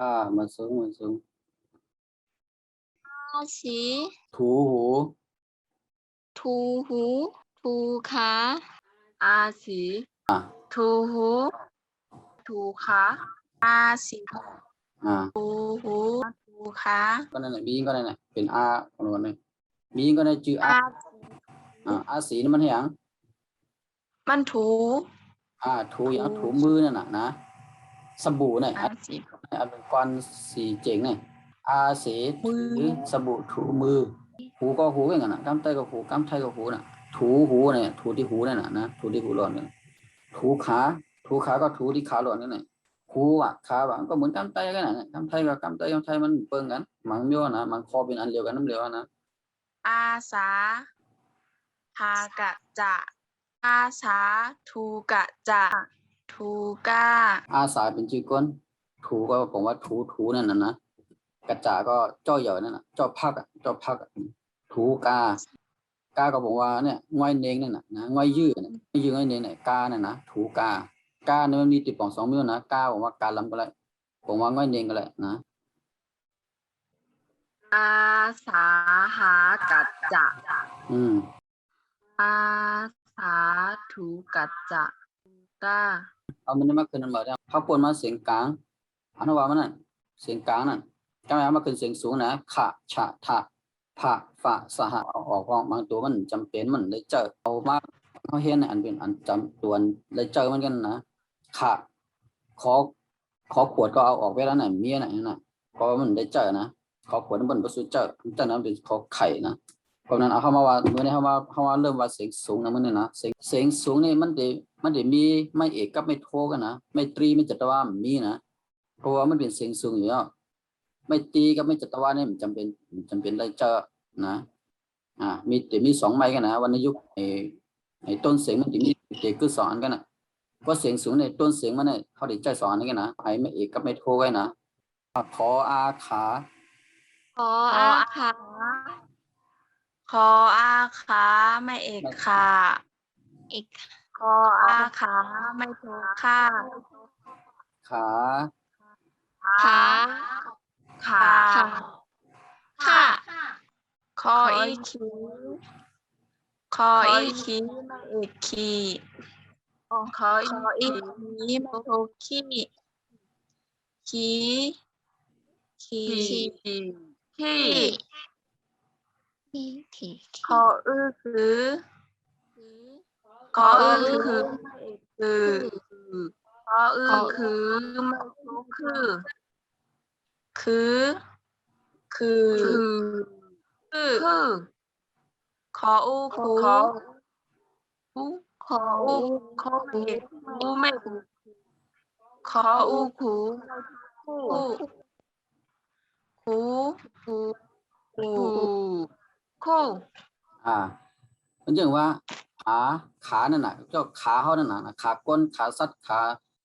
อ่าเหมือนสูงเหมือนสูงอาสีถูหูทูหูทูขาอาสีอ่าทูหูทูขาอาสีอ่าทูหูทูขาก็นั่นแหละมียิงก็นั่นแหละเป็นอาคนนั้นเลยมียิงก็ได้จืออาอาอ่าอาสีนี่มันให้หยังมันถูอ่าถูอย่างถูมือนั่นน่ะนะสบู่เนี่ยอาสี อันเป็นก้อนสีเจ๋งเนี่ยอาสีถือสบู่ถูมือ หูก็หูเหมือนกันนะกำไตก็หูกำไทก็หูน่ะ ถูหูเนี่ยถูที่หูเนี่ยนะนะถูที่หูหลอนเนี่ยถูขาถูขาก็ถูที่ขาหลอนนี่แหละหูอะขาอะก็เหมือนกำไตกันนะกำไทกับกำไตกำไทมันเปิงกันมังเมียวนะมังคอเป็นอันเดียวกันน้ำเดียวกันนะอาสาพากะจะอาสาทูกะจะทูกาอาสาเป็นชื่อก้น ถูก็ผมว่าถูถูนั่นน่ะนะกระจาก็จ้อเหย่อนั่นน่ะจ้อพักอะจ้อพักอะถูกากาก็บอกว่าเนี่ยง่อยเนงนั่นน่ะนะง่อยยืดน่ะง่อยยืดง่อยเนงเนี่ยกาเนี่ยนะถูกากาเนี่ยมันมีติดป่องสองมิ้วนะกาผมว่าการลำก็ได้ผมว่าง่อยเนงก็ได้นะอาสาหากัจจะอืมอาสาถูกัจจะกาเอามันได้มาขึ้นนั่นมาได้พระปวนมาเสียงกลาง อันนั้นว่ามันนั่นเสียงกลางนั่นก็เอามาขึ้นเสียงสูงนะขะฉะทะผะฝะสหะเอาออกว่าบางตัวมันจำเป็นมันเลยเจอเอามาเขาเห็นอันเป็นอันจำตัวเลยเจอมันกันนะขะขอขอขวดก็เอาออกไปแล้วไหนะเมียไหนน่ะเพราะมันได้เจอนะขอขวดมันบ่สุดเจอจากนั้นเป็นขอไข่นะเพราะนั้นเอาเข้ามาว่าเมื่อนี้เข้ามาเข้ามาเริ่มว่าเสียงสูงนะมันนี่นะเสียงเสียงสูงนี่มันได้มันได้มีไม่เอกกับไม่โทกันนะไม่ตรีไม่จัตวามีนะ เพราะว่ามันเป็นเสียงสูงอยู่แล้วไม่ตีกับไม่จัตวานี่มันจำเป็นมันจำเป็นได้เจอนะอ่ามีแต่มีสองไม้กันนะวันในยุคไอ้ไอ้ต้นเสียงมันจะมีเด็กคือสอนกันนะเพราะเสียงสูงในต้นเสียงมันเนี่ยเขาได้ใจสอนกันนะไอ้ไม่เอกกับไม่โทไว้นะขออาขาขออาขาขออาขาไม่เอกขาเอกขออาขาไม่โทค่าขา ขาขาขาค่ะคออีคิวคออีคีไม่เอกคีคออีคีไม่โทคีคีคีขี้ขี้คออือคือคออือคือไม่เอกคือคออือคือไม่โทคือคือ คือคือคือคือขออูคูขอขออูขอไม่เอกคูไม่คูขออูคูคูคูคูคูคูคูอ่ามันจึงว่าขาขานั่นน่ะเจ้าขาเขานั่นน่ะขาก้นขาสัตว์ขา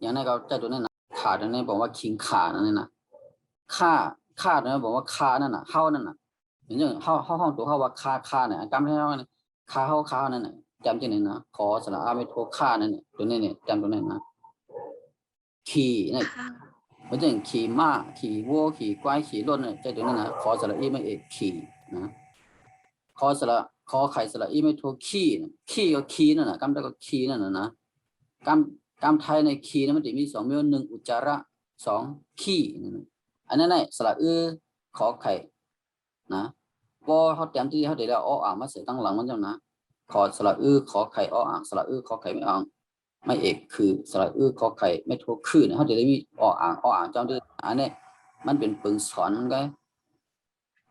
อย่างนั้นก็เจ้าตัวนั้นน่ะขาตัวนี้บอกว่าคิงขานั่นนี่น่ะ ขาขาตัวนี้บอกว่าขานั่นน่ะเข้านั่นน่ะอย่างเช่นเข้าเข้าห้องตัวเข้าว่าขาขาเนี่ยกำให้เขาเนี่ยขาเข้าขานั่นน่ะจำที่ไหนนะขอสระอาไม่โทขานั่นเนี่ยตัวนี้เนี่ยจำตัวนั้นนะขี่เนี่ยค่ะมันจะอย่างขี่ม้าขี่วัวขี่ควายขี่รถเนี่ยใจตัวนี้นะขอสระอีไม่เอกขี่นะขอสระขอไข่สระอีไม่โทขี้นะขี้ก็ขี้นั่นน่ะกำได้ก็ขี้นั่นน่ะนะกำกำไทยในขี้นั้นมันจะมีสองมีหนึ่งอุจจาระสองขี้นั่นน่ะ อันนั้นน่ะสระอือขอไข่นะพอเขาเตรียมที่เขาเดี๋ยวเอาอ่างมาเสียตั้งหลังมันเจ้านะขอสระอือขอไข่อ้ออ่างสระอือขอไข่ไม่อ่างไม่เอกคือสระอือขอไข่ไม่โทคือนะเขาจะได้มีอ้ออ่างอ้ออ่างจำด้วยอันนี้มันเป็นปึงสอนมันก็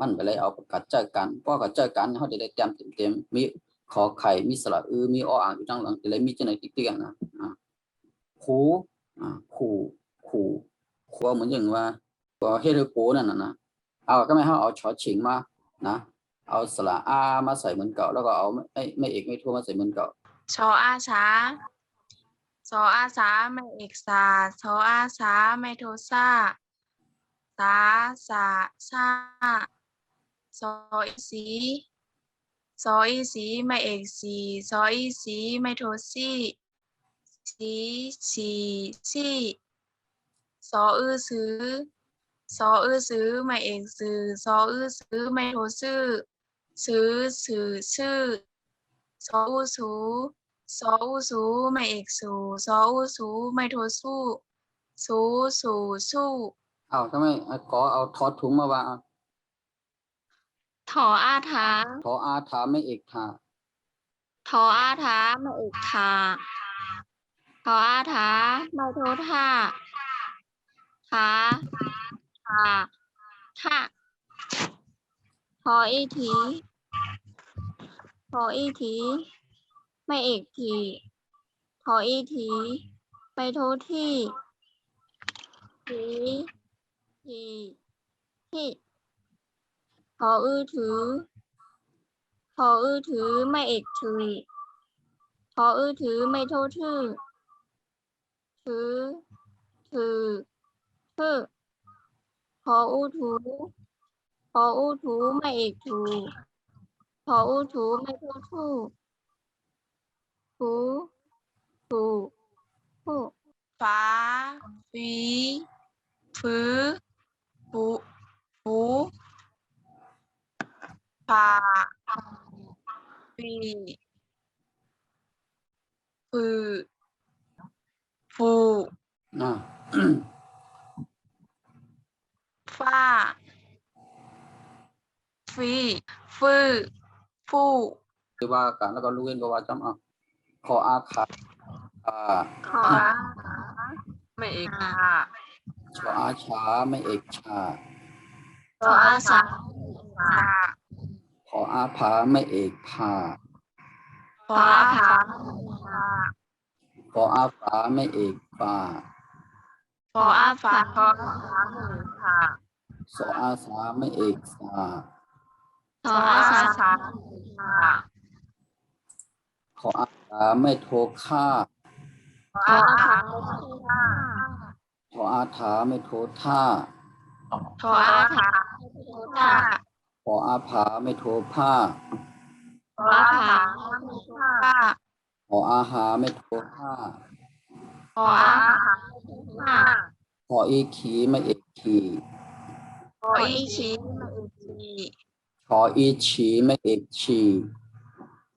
มันไปเลยเอากัดเจอกันเพระกัดเจอกันเขาจะได้เต็มเต็มเต็มมีขอไข่มีสระอือมีอ้ออ่างอยู่ทั้งหลังจะได้มีเจาไหนติ๊กติ๊กนะอ่าคู่อ่าคูคูคูเหมือนอย่างว่า ตัวเฮโรโกนั่นน่ะนะเอาก็ไม่ให้เอาชอชิงมานะเอาสระอามาใส่เหมือนเก่า แล้วก็เอาไม่ไม่เอกไม่โทมาใส่เหมือนเก่าชออาช้าชออาสาไม่เอกสาชออาสาไม่โทซาสาสาซาซออีสีซออีสีไม่เอกสีซออีสีไม่โทซี่สีสีซี่ซออือซื้อ ซออื้อซื้อไม่เอกซื้อซออื้อซื้อไม่โทซื่อซื้อสื่อชื่อซออู้สูซออู้สูไม่เอกสูซออู้สูไม่โทสู้สูสูสู้เอาทำไมอะขอเอาทอถุงมาวางอะถออาถาทออาถาไม่เอกทาทออาถาไม่เอกทาทออาถาไม่โทท่าทาาท่าทออีทีทออีที ไม่เอกทีทออีทีไม่โทที่ ทีทีที่ทออือถือทออือถือไม่เอกถือทออือถือไม่โทษทื่อถือถือทื่อ ทออู้ถูทออู้ถูไม่เอกถูทออู้ถูไม่โทษทู่ถูถูทู่ ฟ้าฟีฟื้อฟูฟูฟาฟีฟือฟูอะฟ้าฟีฟือฟูคือว่ากันแล้วก็ลูกเองก็ว่าจำอะขออาขาอ่าขอไม่เอกค่ะชออาชาไม่เอกชาขออาสาสาขออาผาไม่เอกพาขออาภาขออาฝาไม่เอกปาขออาฝาขอค่ะ สออาสาไม่เอกสาขออาสาค่ะขออาสาไม่โทฆ่าขออาสาไม่โทฆ่าขออาถาไม่โทท่าขออาภาค่ะขออาผาไม่โทผ้าขออาสาค่ะขออาหาไม่โทห้าขออาภาค่ะขออีขีไม่เอกขีข ออีชีมาอีชีขออีฉีไม่เอกชี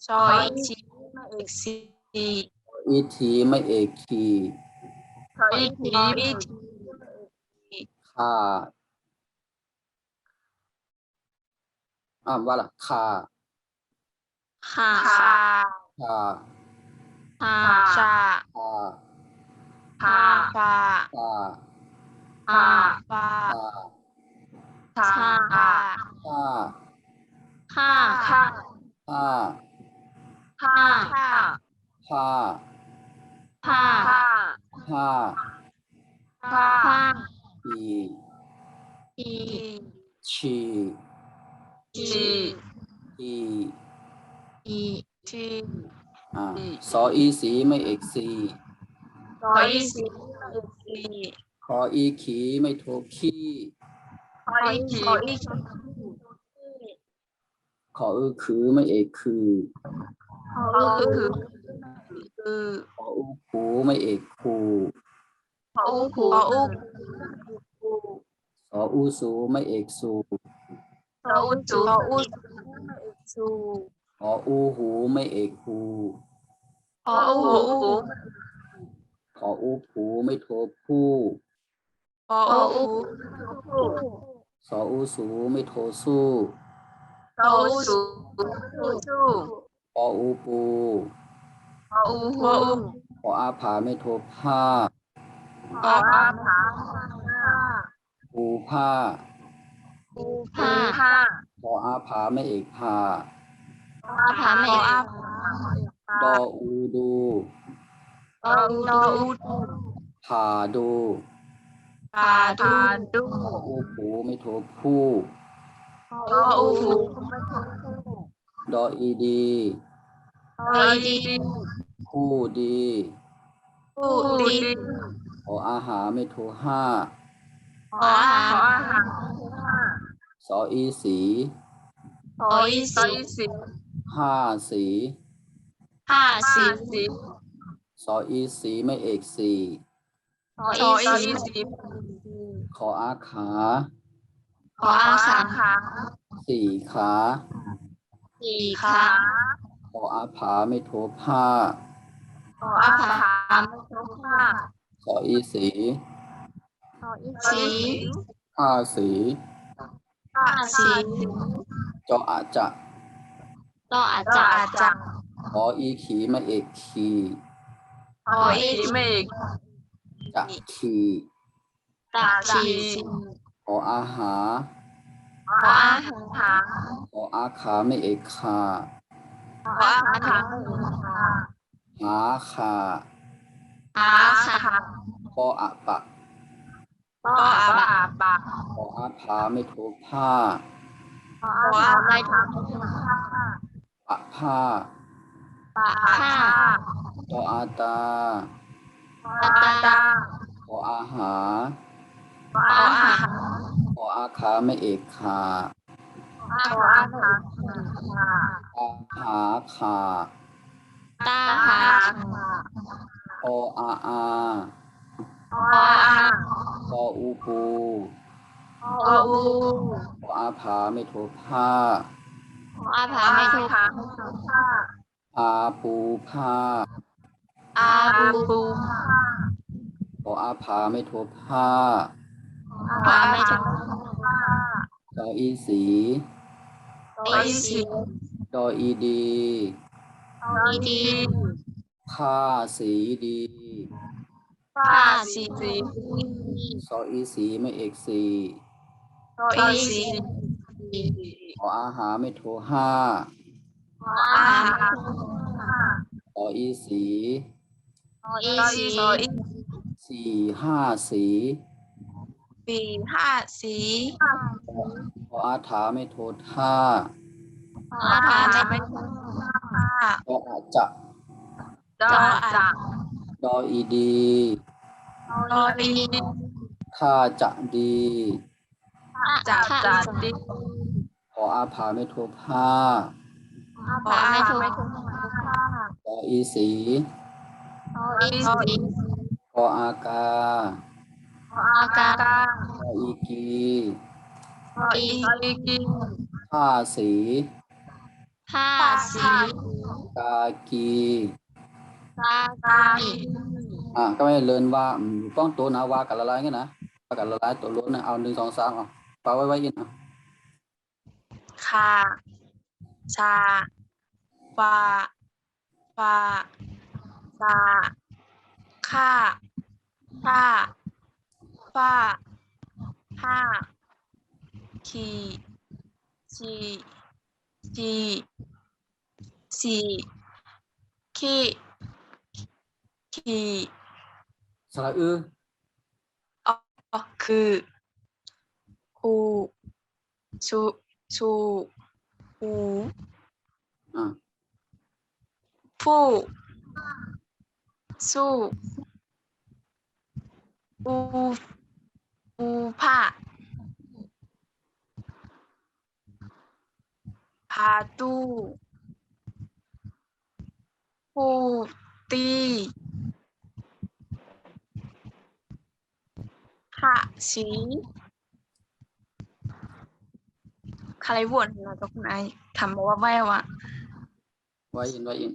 ชออีชีมาอีซีขออีทีไม่เอกขีขออีทีอีทีค่าอ่านว่าล่ะคาค่ะค่ะคาค่ะชาคาค่ะฟาคาค่ะฟา คาค่ะ ค่าค่ะ ค่ะ ค่าค่ะ ค่ะ ค่าค่ะ ค่าค่ะ ค่ะอีอีชีจีอีอีจีอ่าสออีสีไม่เอกสีขออีสีมาอีซีขออีขีไม่โทขี้ ขออีขีขออีชีขออือคือไม่เอกคือขออือคือขออูผูไม่เอกคูขออูขออูสออูสูไม่เอกสูขออูจูขออูจูขออูหูไม่เอกหูขออูหูขออูผูไม่โทผู้ขออู สออูสูไม่โทสู้ขออูสูจูขออูปูขออูหูขออาผาไม่โทผ้าขออาภาปูผ้าค่ะค่ะขออาผาไม่เอกพาอาภาขไม่ออาดออูดูขออูดูผาดู ปาดูดูขออูผูไม่โทผู้ขออูหูดออีดีขอดีคู่ดีผู้ดีขออาหาไม่โทห้าขออาหารสออีสีขออีสีสีห้าสีห้าสีสีสออีสีไม่เอกสี ขออีสีสีขขออาขาขออาขาขาสี่ขาสี่ขาขออาผาไม่โทผ้าขออาขาไม่ทุกผ้าขออีสีขออีสีสีผ้าสีผ้าสีจออาจะต่ออาจก็จะอาจจะขออีขีมาเอกขีขออีกไม่อีก จะขีตะชีขออาหาขออาหารขออาขาไม่เอกคาขออาหารไม่อีกค่ะหาคาอาขาค่ะปออะปะต่อก็อาอาบะบาบาขออาผาไม่โทผ้าขออาไม่ทุกผ้าปะผ้าปะผ้าผ้าจออาตาขออาตาข ออาหาขออาหารขออาขาไม่เอกคาขออาหารค่ะอาหาคาตาอาหาหารออาอาขออาหารปออูปูขออูขออาผาไม่โทผ้าขออาขอผาอาไม่ไม่ทุทุกกผ้าอาปูผ้าอาบูขออา ผาไม่โทผ้าขออาไม่ทุกผ้าดออีสีอีสีดออีดีอีดีผ้าสีดีผ้าสีสีซออีสีไม่เอกสีอีสีขออาหาไม่โทห้าขออาหารขออีสีขออีก็สีอีโซอี สี่ห้าสีสี่ห้าสีขออาถาไม่โทท่าขออาผาจะไม่ไม่ทุกผ้าขออาจะดอจักดออีดีดอดีท่าจะดีจักจักดีขออาผาไม่โทผ้าขออาไม่ทุกผ้าขออีสีขออีสีข ออากาขออากาขออีกีขออีกีผ้าสีผ้าสีกากีตาตากีอะก็ไม่เลินว่าอืมป้องตัวนะว่ากันละลายกันนะว่ากันละลายตัวล้วนนะเอาหนึ่งสองสามเอาปาไว้ไว้ยินอะคาชาฟาฟาซาค่า ค่าฟ้าผ้าขีชีจีสีขี้ขี่สระอือก็คือคูชูชูหูอะผู้สู้ อูอูผ้าพาตู้ผู้ตีผ้าสีใครวนเราตรงไหนทำบอกว่าไม่วะไว้ยินไว้ยิน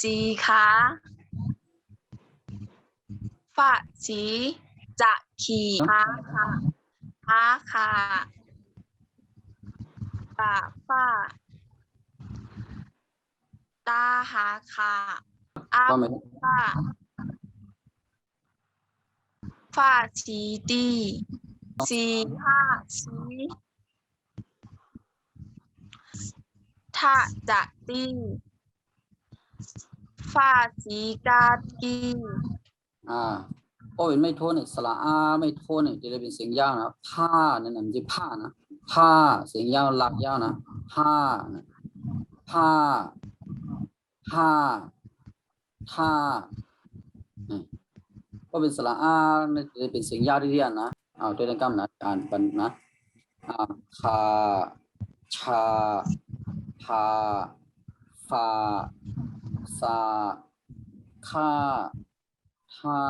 สีขา ฝ้าสีจะขี่ขาขาขาขาตาฝ้าตาหาขาอาว่าไหมฝ้าฝ้าสีดีสีห้าสีถ้าจะดีฝ้าสีกากี อ่าโอ้ยไม่โทษเนี่ยสระอาไม่โทษเนี่ยจะได้เป็นเสียงยาวนะผ้านั่นน่ะมันจะผ้านะผ้าเสียงยาวหลักยาวนะผ้านะผ้าผ้าท่าก็เป็นสระอาเนี่ยจะได้เป็นเสียงยาวที่เรียนนะเอาด้วยกันนะอ่านบันนะอ่าคาชาพาฟาซาค่า ท่า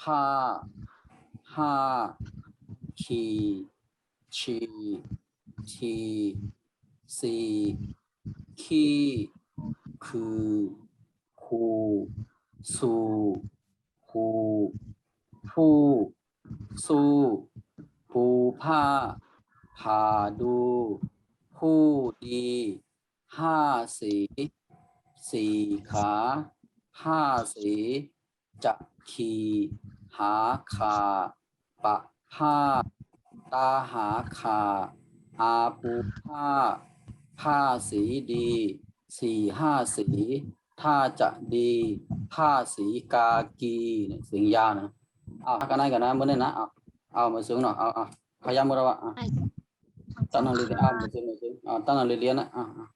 ผ้าห้าขีชีทีสี่ขี้คือคูสู่หูผู้สู้ปูผ้าผาดูผู้ดีห้าสีสี่ขาห้าสี จะขีหาขาปะผ้าตาหาขาอาปูผ้า ผ้าสีดี สี่ห้าสี ถ้าจะดี ผ้าสีกากีเนี่ยเสียงยาวนะเอากันไหนกันนะมื่อนี้นะเอาเอามาสูงหน่อยเอาเอาพยายามมือเราอะอะตั้งนั่งเรียนเอามาสูงมาสูงเอาตั้งนั่งเรียนนะอะอะ